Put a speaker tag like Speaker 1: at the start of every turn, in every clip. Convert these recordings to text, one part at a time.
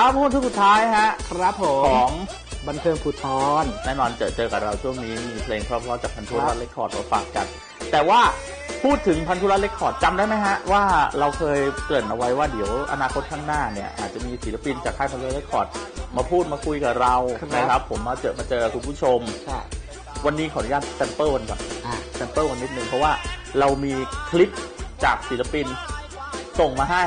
Speaker 1: ครับพูดทุกสุดท้ายฮะ
Speaker 2: ครับผ
Speaker 1: ข
Speaker 2: ม
Speaker 1: อง
Speaker 2: บันเทิงภูทร
Speaker 1: แน่นอนเจอเจอกับเราช่วงนี้มีเพลงเพราะๆจากพันธุ
Speaker 2: ครั
Speaker 1: รั
Speaker 2: บ
Speaker 1: ตน์เรคคอร์ดมาฝากกัน แต่ว่าพูดถึงพันธุรัตน์เรคคอร์ดจำได้ไหมฮะ ว่าเราเคยเกริ่นเอาไว้ว่าเดี๋ยวอนาคตข้างหน้าเนี่ย อาจจะมีศิลปินจากค่ายพันธุรัตน์เรคคอร์ดมาพูดมาคุยกับเรา
Speaker 2: ครับ
Speaker 1: นะครับ ผมมาเจอมาเจอคุณผู้ชม
Speaker 2: ใช่
Speaker 1: วันนี้ขออนุญาตแซมเปิลกันก่อน
Speaker 2: อะ
Speaker 1: แซมเปิลกันนิดนึงเพราะว่าเรามีคลิปจากศิลปินส่งมาให้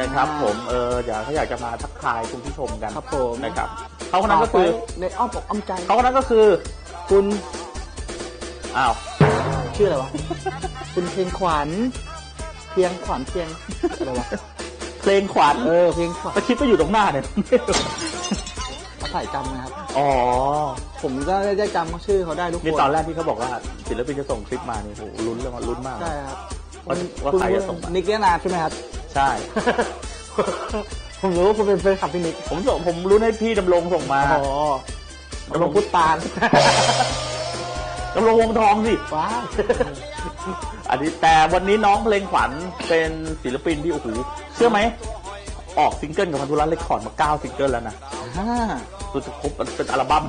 Speaker 1: นะครับผมเอออยากเขาอยากจะมาทักทายคุณผู้ชมกัน
Speaker 2: ครับผม
Speaker 1: นะครับเขาคนนั้นก็คือ
Speaker 2: ในอ้อมอกอ้อมใจ
Speaker 1: เขาคนนั้นก็คือ
Speaker 2: คุณ
Speaker 1: อ้าว
Speaker 2: ชื่ออะไรวะ คุณเพียงขวัญเพียงขวัญเพียงอะไรวะ
Speaker 1: เพลงขวัญ
Speaker 2: เออเพียงขวัญ
Speaker 1: ตะคิดก็อยู่ตรงหน้าเนี่ย
Speaker 2: เขาใส่จำนะครับ
Speaker 1: อ๋อ
Speaker 2: ผมก็ได้จำชื่อเขาได้ทุกคน
Speaker 1: นี่ตอนแรกที่เขาบอกว่าศิลปินจะส่งคลิปมาเนี่ยโหลุ้นเลยว่าลุ้นมาก
Speaker 2: ใช่ครับ
Speaker 1: ว่าว่า
Speaker 2: คุณ
Speaker 1: ใครจะส่งมา
Speaker 2: นิกเลียนาใช่ไหมครับ
Speaker 1: ใช่
Speaker 2: ผมรู้ว่าคุณเป็นแฟนคลับพี่นิก
Speaker 1: ผมส่งผมลุ้นให้พี่ดำรงส่งมา
Speaker 2: อ๋อดำรงพุทธปาน
Speaker 1: ดำรงวงทองสิ
Speaker 2: ว้าว
Speaker 1: อันนี้แต่วันนี้น้องเพลงขวัญเป็นศิลปินที่โอ้โหเชื่อไหม ออกซิงเกิลกับพันธุรัตน์เรคคอร์ดมาเก้าซิงเกิลแล้วนะ
Speaker 2: อ่า
Speaker 1: รู้สึกครบเป็นอัลบั้ม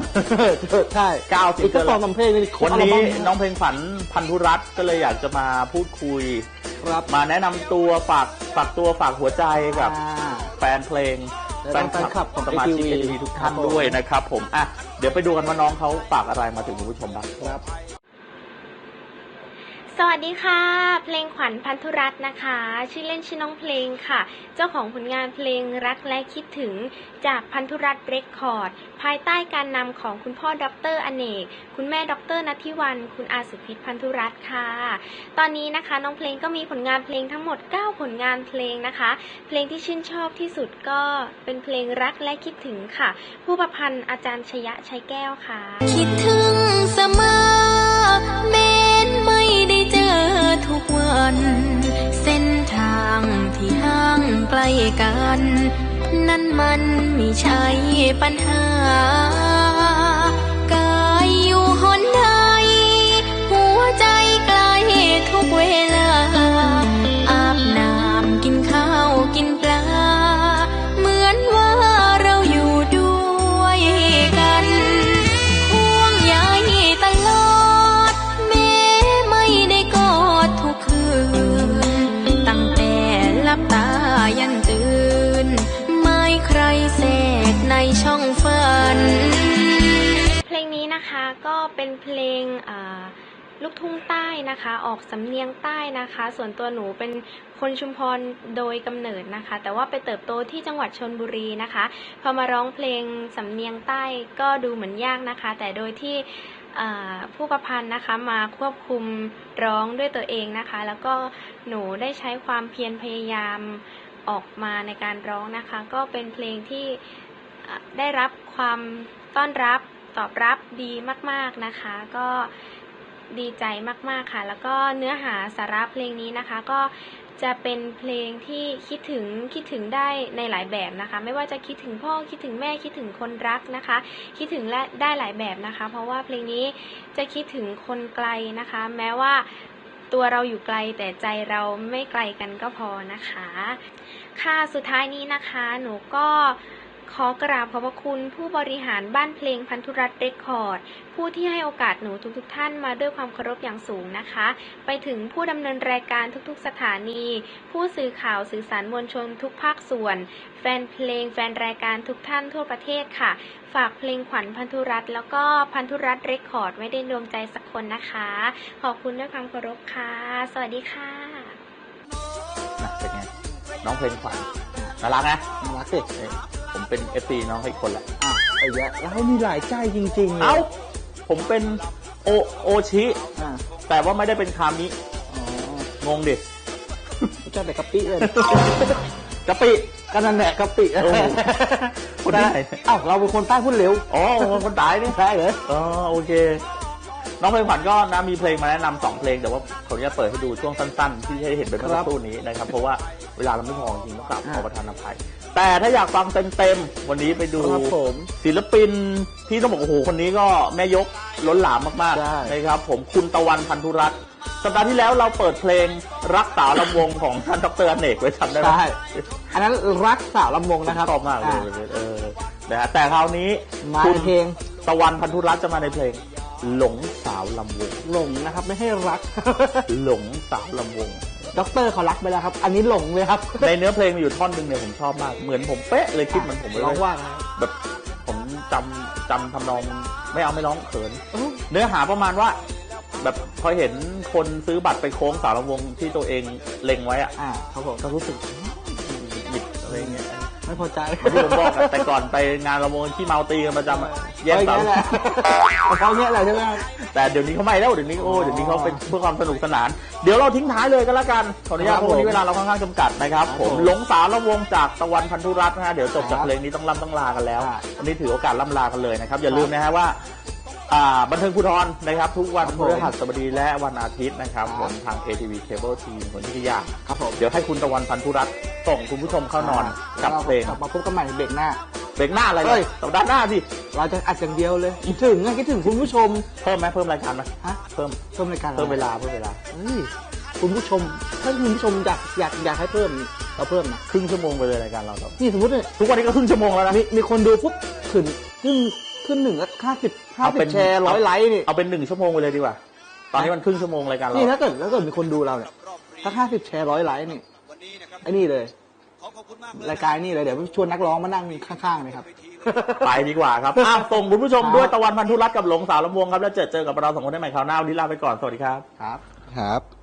Speaker 2: ใช่
Speaker 1: เก้าซิง
Speaker 2: อีก
Speaker 1: เกิ
Speaker 2: ก็
Speaker 1: ล
Speaker 2: สองสามเพลงนี่ครบ
Speaker 1: วันนี้
Speaker 2: อัลบั้ม
Speaker 1: น้องเพลงขวัญพันธุรัตน์ก็เลยอยากจะมาพูดคุย
Speaker 2: ครับ
Speaker 1: มาแนะนำตัวฝากฝากตัวฝากหัวใจกับ
Speaker 2: อ่า
Speaker 1: แฟนเพลง
Speaker 2: และแฟนคลับของ
Speaker 1: สมาชิก
Speaker 2: ATV
Speaker 1: เอทีทุกท่าน
Speaker 2: ครับผม
Speaker 1: ด้วยนะครับผมอะเดี๋ยวไปดูกันว่าน้องเขาฝากอะไรมาถึงคุณผู้ชมบ้าง
Speaker 2: ครับ
Speaker 3: สวัสดีค่ะ เพลงขวัญพันธุรัตน์นะคะ ชื่อเล่นชื่อน้องเพลงค่ะ เจ้าของผลงานเพลงรักและคิดถึงจากพันธุรัตน์เรคคอร์ด ภายใต้การนำของคุณพ่อดรอเนก คุณแม่ดรนัทิวัน คุณอาสุพิษพันธุรัตน์ค่ะ ตอนนี้นะคะน้องเพลงก็มีผลงานเพลงทั้งหมด 9 ผลงานเพลงนะคะ เพลงที่ชื่นชอบที่สุดก็เป็นเพลงรักและคิดถึงค่ะ ผู้ประพันธ์อาจารย์ชยะชัยแก้วค่ะ
Speaker 4: คิดถึงเสมอันเส้นทางที่ห่างไกลกัน นั่นมันไม่ใช่ปัญหา ทุ่งใต้นะ
Speaker 3: คะ ออกสำเนียงใต้นะคะ ส่วนตัวหนูเป็นคนชุมพรโดยกำเนิดนะคะ แต่ว่าไปเติบโตที่จังหวัดชนบุรีนะคะ พอมาร้องเพลงสำเนียงใต้ก็ดูเหมือนยากนะคะ แต่โดยที่ผู้ประพันธ์นะคะมาควบคุมร้องด้วยตัวเองนะคะ แล้วก็หนูได้ใช้ความเพียรพยายามออกมาในการร้องนะคะ ก็เป็นเพลงที่ได้รับความต้อนรับตอบรับดีมาก ๆนะคะ ก็ ดีใจมาก ๆ ค่ะ แล้วก็เนื้อหาสาระเพลงนี้นะคะ ก็จะเป็นเพลงที่คิดถึงคิดถึงได้ในหลายแบบนะคะ ไม่ว่าจะคิดถึงพ่อคิดถึงแม่คิดถึงคนรักนะคะ คิดถึงและได้หลายแบบนะคะ เพราะว่าเพลงนี้จะคิดถึงคนไกลนะคะ แม้ว่าตัวเราอยู่ไกลแต่ใจเราไม่ไกลกันก็พอนะคะ ค่ะสุดท้ายนี้นะคะ หนูก็ ขอกราบขอบพระคุณผู้บริหารบ้านเพลงพันธุรัตน์เรคคอร์ด ผู้ที่ให้โอกาสหนูทุกๆทท่านมาด้วยความเคารพอย่างสูงนะคะ ไปถึงผู้ดำเนินรายการทุกๆสถานี ผู้สื่อข่าวสื่อสารมวลชนทุกภาคส่วน แฟนเพลงแฟนรายการทุกท่านทั่วประเทศค่ะ ฝากเพลงขวัญพันธุรัตน์แล้วก็พันธุรัตน์เรคคอร์ดไว้ในดวงใจสักคนนะคะ ขอบคุณด้วยความเคารพค่ะ สวัสดีค่ะ
Speaker 1: นะเป็นไงน้องเพลงขวัญน่ารักนะ
Speaker 2: น่ารักสิ
Speaker 1: ผมเป็นเอฟซีน้องให้คนละ
Speaker 2: อะไอ้แยะแล้วเขามีหลายใจจริงๆเลย
Speaker 1: เอ้าผมเป็นโอโอชิ
Speaker 2: อ่า
Speaker 1: แต่ว่าไม่ได้เป็นคามิ
Speaker 2: อ๋อง
Speaker 1: งดิ
Speaker 2: รู้จักแต่กะปิเลย
Speaker 1: กะปิ
Speaker 2: ก็นั่นแหละกะปิ
Speaker 1: โอ้โหพูดได้
Speaker 2: เอ้าเราเป็นคนใต้พูดเร็ว
Speaker 1: อ๋อคนตายนี่
Speaker 2: ใช่เหรอ
Speaker 1: อ๋อโอเค น้องเพลงขวัญก็นะมีเพลงมาแนะนำสองเพลงแต่ว่าขออนุญาตเปิดให้ดูช่วงสั้น ๆ ที่ให้เห็นเป็นเมื่อสักครู่นี้นะครับ เพราะว่า เวลาเราไม่พอจริงๆต้องกลับขอประทานอภัย แต่ถ้าอยากฟังเต็มๆ วันนี้ไปดู
Speaker 2: ครับผม
Speaker 1: ศิลปินที่ต้องบอกโอ้โหคนนี้ก็แม่ยกล้นหลามมาก
Speaker 2: ใช่
Speaker 1: ๆนะครับผมคุณตะวันพันธุรัตน์สัปดาห์ที่แล้วเราเปิดเพลงรักสาวลำวงของท่านดรอเนกไว้จำได้ไหม
Speaker 2: ใช่อันนั้นรักสาวลำวงนะครับ
Speaker 1: ชอบมากเลย
Speaker 2: อ่
Speaker 1: เออนะฮะแต่คราวนี้
Speaker 2: มา
Speaker 1: คุณ
Speaker 2: เพลง
Speaker 1: ตะวันพันธุรัตน์จะมาในเพลง หลงสาวลำวง
Speaker 2: หลงนะครับ ไม่ให้รัก
Speaker 1: หลงสาวลำวง
Speaker 2: ด็อกเตอร์เขารักไปแล้วครับ อันนี้หลงเลยครับ
Speaker 1: ในเนื้อเพลงมีอยู่ท่อนหนึ่งเนี่ยผมชอบมาก เหมือนผมเป๊ะเลยคิดเหมือนผมเลย
Speaker 2: ร้องว่าไง
Speaker 1: แบบผมจำจำทำนองไม่เอาไม่ร้องเขิน
Speaker 2: โอ้
Speaker 1: เนื้อหาประมาณว่า แบบพอเห็นคนซื้อบัตรไปโค้งสาวลำวงที่ตัวเองเล็งไว้อะ
Speaker 2: อ่าครับผม
Speaker 1: ก็รู้สึกหยิบอะไรเงี้ย
Speaker 2: ไม่พอใจ
Speaker 1: เหมือนที่ผมบอกอะแต่ก่อนไปงานลำวงที่เมาตีกันประจำอะ แย่ง
Speaker 2: เอา
Speaker 1: สาว
Speaker 2: อย่างนี้แหละเอาอย่างนี้แหละใช่ไหมครับ
Speaker 1: แต่เดี๋ยวนี้เขาไม่แล้วเดี๋ยวนี้โอ้เดี๋ยวนี้เขาเป็นเพื่อความสนุกสนาน เดี๋ยวเราทิ้งท้ายเลยก็แล้วกันขออนุญาต
Speaker 2: ครับ
Speaker 1: เพราะวันนี้
Speaker 2: ผม
Speaker 1: เวลาเราค่อนข้างจำกัดนะครับ
Speaker 2: ครับ
Speaker 1: ผม
Speaker 2: ผม
Speaker 1: หลงสาวละวงจากตะวันพันธุรัตน์นะฮะเดี๋ยวจบจาก
Speaker 2: ครับ
Speaker 1: เพลงนี้ต้องล่ำต้องลากันแล้ว
Speaker 2: อ่า
Speaker 1: วันนี้ถือโอกาสล่ำลากันเลยนะครับอย่าลืมนะฮะว่าอ่าบันเทิงภูธรนะครับ ทุกวัน
Speaker 2: ครับ
Speaker 1: พ
Speaker 2: ผม
Speaker 1: ฤหัสบดีและวันอาทิตย์นะครับ
Speaker 2: ครับ
Speaker 1: ผมทาง ATV Cable T คนที่ยา
Speaker 2: ครับผม
Speaker 1: เดี๋ยวให้คุณตะวันพันธุรัตน์ส่งคุณผู้ชมเข้านอนกับเพลง
Speaker 2: กลับมาพบกันใหม่เบรกหน้า
Speaker 1: เบรกหน้าอะไร
Speaker 2: เฮ้
Speaker 1: เลยยสัปดาห์หน้าสิ
Speaker 2: เราจะอัดอย่างเดียวเลยคิดถึงอะคิดถึงคุณผู้ชม
Speaker 1: เพิ่มไหมเพิ่มรายการไหม
Speaker 2: ฮะ
Speaker 1: เพิ่ม
Speaker 2: เพิ่มรายการอะไร
Speaker 1: เพิ่มเวลาเพิ่มเวลา
Speaker 2: เฮ้ยคุณผู้ชม ถ้าคุณผู้ชมอยากอยากอยากให้เพิ่มเราเพิ่มนะ
Speaker 1: ครึ่งชั่วโมงไปเลยรายการเราครับ
Speaker 2: นี่สมมติเนี่ย
Speaker 1: ทุกวันนี้ก็ครึ่งชั่วโมงแล้วนะ
Speaker 2: มีมีคนดูปุ๊บขึ้นขึ้นขึ้นหนึ่งแล้วห้าสิบห้า
Speaker 1: เอา
Speaker 2: สิ
Speaker 1: เป็
Speaker 2: บ
Speaker 1: น
Speaker 2: แชร์ร้อยไลค์นี่
Speaker 1: เอาเป็นหนึ่งชั่วโมงไปเลยดีกว่า ตอนนี้มันครึ่งชั่วโมงรายการเรา
Speaker 2: นี่ถ้าเกิดถ้าเกิดมีคนดูเราเนี่ยถ้าห้าสิบแชร์ร้อยไลค์นี่ไอ้นี่เลย รายการนี่เลยเดี๋ยวชวนนักร้องมานั่งข้างๆเลยครับ
Speaker 1: ไปดีกว่าครับอ้าวส่งคุณผู้ชมด้วยตะวันพันธุรัตน์กับหลงสาวลำวงครับ แล้วเจอเจอกับเราสองคนได้ใหม่คราวหน้าวันนี้ลาไปก่อน สวัสดีครับ
Speaker 2: ครับ
Speaker 5: ครับ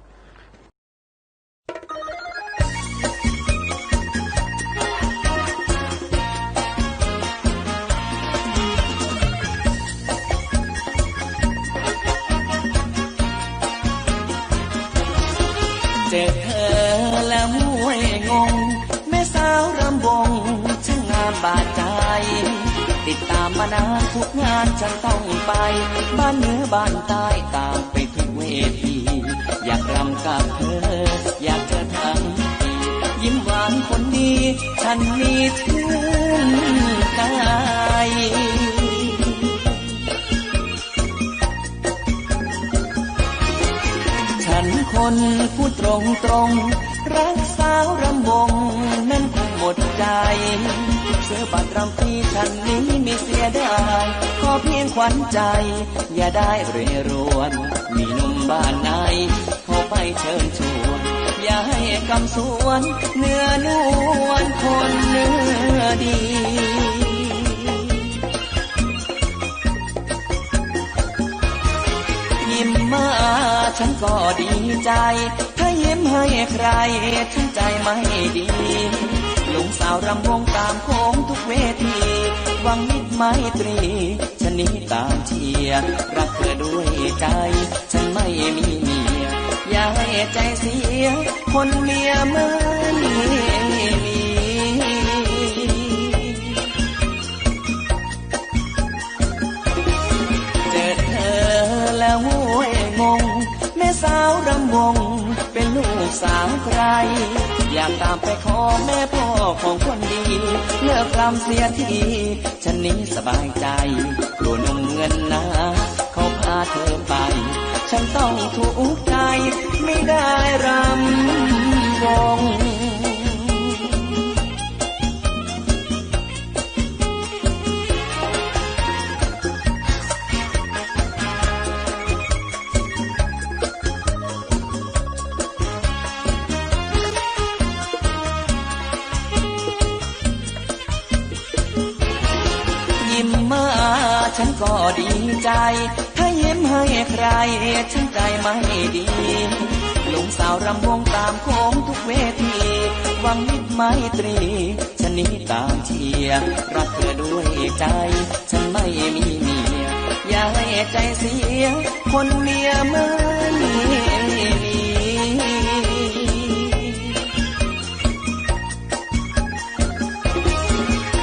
Speaker 6: ติดตามมานานทุกงานฉันต้องไป บ้านเหนือบ้านใต้ตามไปทุกเวที อยากรำกับเธอ อยากเจอทั้งทียิ้มหวานคนดี ฉันมีชื่นใจฉันคนพูดตรงตรงรักสาวรำวงนั้น มดใจ เสื้อบัตรรำปีฉันนี้ไม่เสียดายขอเพียงขวัญใจ อย่าได้เรรวน มีหนุ่มบ้านไหนเขาไปเชิญชวน อย่าให้กำสวน เนื้อนวลคนเนื้อดียิ้มมาฉันก็ดีใจ ถ้ายิ้มให้ใครฉันใจไม่ดีาวรำวงตามโค้งทุกเวทีหวังมิตรไมตรีฉันนี้ตามเชียร์รักเธอด้วยใจ ฉันไม่มีเมีย อย่าให้ใจเสีย คนเมียไม่มีเจอเธอแล้วโวยงง แม่สาวรำวง เป็นลูกสาวใคร อยากตามไปขอแม่พ่อของคนดี เลิกรำเสียที ฉันนี้สบายใจกลัวนุ่มเงินนะ เขาพาเธอไป ฉันต้องถูกใจ ไม่ได้รำวง ฉันใจไม่ดีลุงสาวรำวงตามโค้งทุกเวทีหวังมิตรไมตรีฉันนี้ตามเชียร์รักเธอด้วยใจ ฉันไม่มีเมีย อย่าให้ใจเสีย คนเมียไม่มี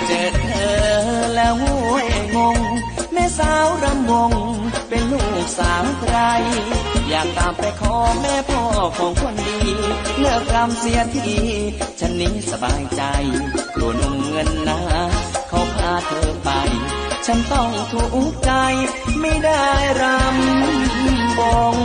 Speaker 6: เจอเธอแล้วโวยงงแม่สาวรำวง ลูกสาวใคร อยากตามไปขอแม่พ่อของคนดี เลิกรำเสียที ฉันนี้สบายใจกลัวนุ่มเงินนะ เขาพาเธอไป ฉันต้องถูกใจ ไม่ได้รำบง